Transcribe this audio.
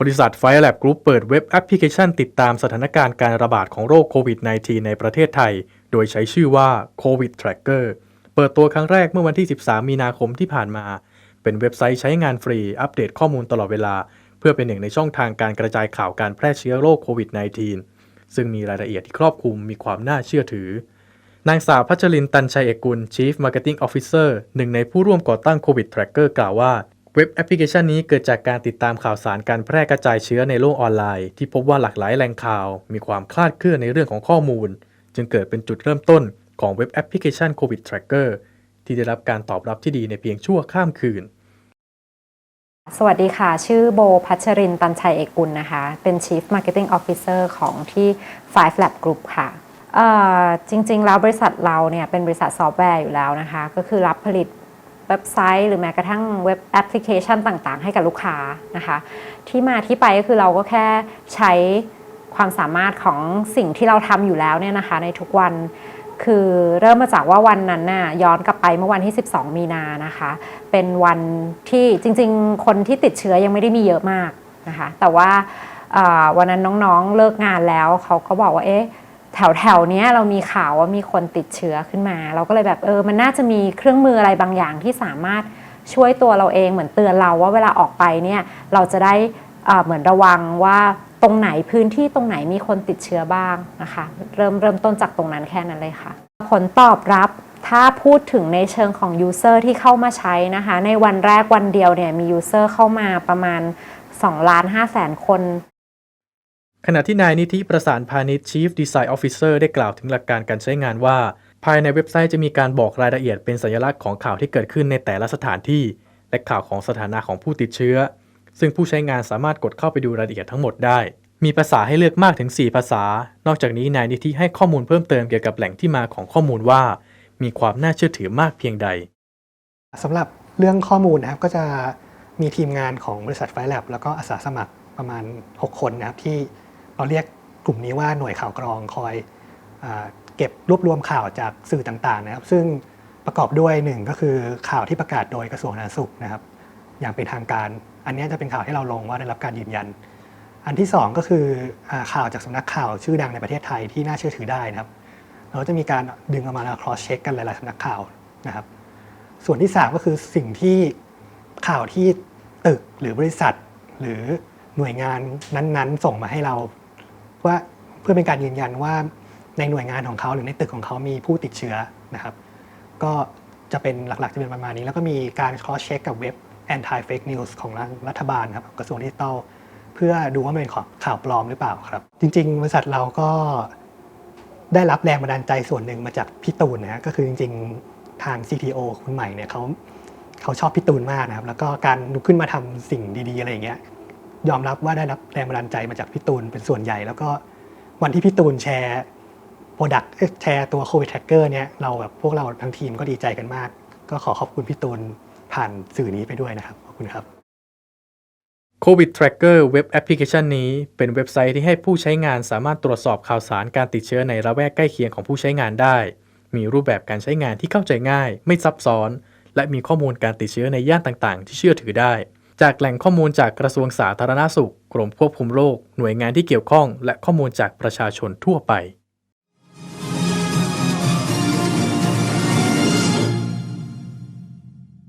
บริษัท Fire Lab Group เปิดเว็บแอปพลิเคชันติดตามสถานการณ์การระบาดของโรคโควิด -19 ในประเทศไทย โดยใช้ชื่อว่า COVID Tracker เปิดตัวครั้งแรกเมื่อวันที่ 13 มีนาคมที่ผ่านมา เป็นเว็บไซต์ใช้งานฟรี อัปเดตข้อมูลตลอดเวลา เพื่อเป็นหนึ่งในช่องทางการกระจายข่าวการแพร่เชื้อโรคโควิด -19 ซึ่งมีรายละเอียดที่ครอบคลุมมีความน่าเชื่อถือ นางสาวพัชรินตันชัยเอกกุล Chief Marketing Officer หนึ่งในผู้ร่วมก่อตั้ง COVID Tracker กล่าวว่า เว็บแอปพลิเคชันนี้เกิดจากการติดตามข่าวสารการแพร่กระจายเชื้อในโลกออนไลน์ ที่พบว่าหลากหลายแหล่งข่าว มีความคลาดเคลื่อนในเรื่องของข้อมูล จึงเกิดเป็นจุดเริ่มต้นของเว็บแอปพลิเคชัน COVID Tracker ที่ได้รับการตอบรับที่ดีในเพียงชั่วข้ามคืน สวัสดีค่ะ ชื่อโบพัชรินตันชัยเอกกุลนะคะ เป็น Chief Marketing Officer ของที่ Five Lab Group ค่ะจริงๆ แล้วบริษัทเราเนี่ยเป็นบริษัทซอฟต์แวร์อยู่แล้วนะคะ ก็คือรับผลิต เว็บไซต์ หรือแม้กระทั่งเว็บแอปพลิเคชันต่างๆ ให้กับลูกค้านะคะ ที่มาที่ไปก็คือเราก็แค่ใช้ความสามารถของสิ่งที่เราทำอยู่แล้วเนี่ยนะคะ ในทุกวันคือเริ่มมาจากว่าวันนั้นน่ะย้อนกลับไปเมื่อวันที่ 12 มีนานะคะ เป็นวันที่จริง ๆ คนที่ติดเชื้อยังไม่ได้มีเยอะมากนะคะ แต่ว่าวันนั้นน้องๆเลิกงานแล้วเขาก็บอกว่าเอ๊ะ ถวแถวๆเนี้ยเรามีข่าวว่ามีคนติดเชื้อขึ้นมา เราก็เลยแบบเออมันน่าจะมีเครื่องมืออะไรบางอย่างที่สามารถช่วยตัวเราเองเหมือนเตือนเราว่าเวลาออกไปเนี่ยเราจะได้เอ่อเหมือนระวังว่าตรงไหนพื้นที่ตรงไหนมีคนติดเชื้อบ้างนะคะ เริ่มเริ่มต้นจากตรงนั้นแค่นั้นเลยค่ะ ผลตอบรับถ้าพูดถึงในเชิงของ User ที่เข้ามาใช้นะคะ ในวันแรกวันเดียวเนี่ยมี User เข้ามาประมาณ2ล้าน5แสนคน ขณะที่นายนิธิประสานพาณิชย์ Chief Design Officer ได้กล่าวถึงหลักการการใช้งานว่า ภายในเว็บไซต์จะมีการบอกรายละเอียดเป็นสัญลักษณ์ของข่าวที่เกิดขึ้นในแต่ละสถานที่ และข่าวของสถานะของผู้ติดเชื้อ ซึ่งผู้ใช้งานสามารถกดเข้าไปดูรายละเอียดทั้งหมดได้ มีภาษาให้เลือกมากถึง 4 ภาษา นอกจากนี้นายนิธิให้ข้อมูลเพิ่มเติมเกี่ยวกับแหล่งที่มาของข้อมูลว่า มีความน่าเชื่อถือมากเพียงใดสำหรับเรื่องข้อมูลนะครับก็จะมีทีมงานของบริษัทไฟแลบแล้วก็อาสาสมัครประมาณ 6 คนนะครับที่ เราเรียกกลุ่มนี้ว่าหน่วยข่าวกรองคอยเก็บรวบรวมข่าวจากสื่อต่างๆนะครับ ซึ่งประกอบด้วยหนึ่งก็คือข่าวที่ประกาศโดยกระทรวงสาธารณสุขนะครับ อย่างเป็นทางการ อันนี้จะเป็นข่าวที่เราลงว่าได้รับการยืนยัน อันที่สองก็คืออข่าวจากสำนักข่าวชื่อดังในประเทศไทยที่น่าเชื่อถือได้นะครับ เราจะมีการดึงเอามาแล้ว cross check กันหลายๆสำนักข่าวนะครับ ส่วนที่ 3 ก็คือสิ่งที่ข่าวที่ตึกหรือบริษัท หรือหน่วยงานนั้นๆ ส่งมาให้เรา ว่าเพื่อเป็นการยืนยันว่าในหน่วยงานของเขาหรือในตึกของเขามีผู้ติดเชื้อนะครับ ก็จะเป็นหลักๆ จะเป็นประมาณนี้ แล้วก็มีการ cross check กับเว็บ anti fake news ของรัฐบาลครับกระทรวงดิจิทัลเพื่อดูว่ามันเป็นข่าวปลอมหรือเปล่าครับ จริง ๆ บริษัทเราก็ได้รับแรงบันดาลใจส่วนหนึ่งมาจากพี่ตูนนะฮะก็คือจริง ๆ ทาง CTO คุณใหม่เนี่ยเขาเขาชอบพี่ตูนมากนะครับ แล้วก็การลุกขึ้นมาทำสิ่งดี ๆ อะไรอย่างเงี้ย ยอมรับว่าได้รับแรงบันดาลใจมาจากพี่ตูนเป็นส่วนใหญ่ แล้วก็วันที่พี่ตูนแชร์โปรดักต์แชร์ตัว COVID Tracker เนี่ยเราแบบพวกเราทั้งทีมก็ดีใจกันมาก ก็ขอขอบคุณพี่ตูนผ่านสื่อนี้ไปด้วยนะครับ ขอบคุณครับ COVID Tracker เว็บแอปพลิเคชันนี้เป็นเว็บไซต์ที่ให้ผู้ใช้งานสามารถตรวจสอบข่าวสารการติดเชื้อในระแวกใกล้เคียงของผู้ใช้งานได้ มีรูปแบบการใช้งานที่เข้าใจง่าย ไม่ซับซ้อน และมีข้อมูลการติดเชื้อในย่านต่างๆ ที่เชื่อถือได้ จากแหล่งข้อมูลจากกระทรวงสาธารณสุข กรมควบคุมโรคหน่วยงานที่เกี่ยวข้อง และข้อมูลจากประชาชนทั่วไป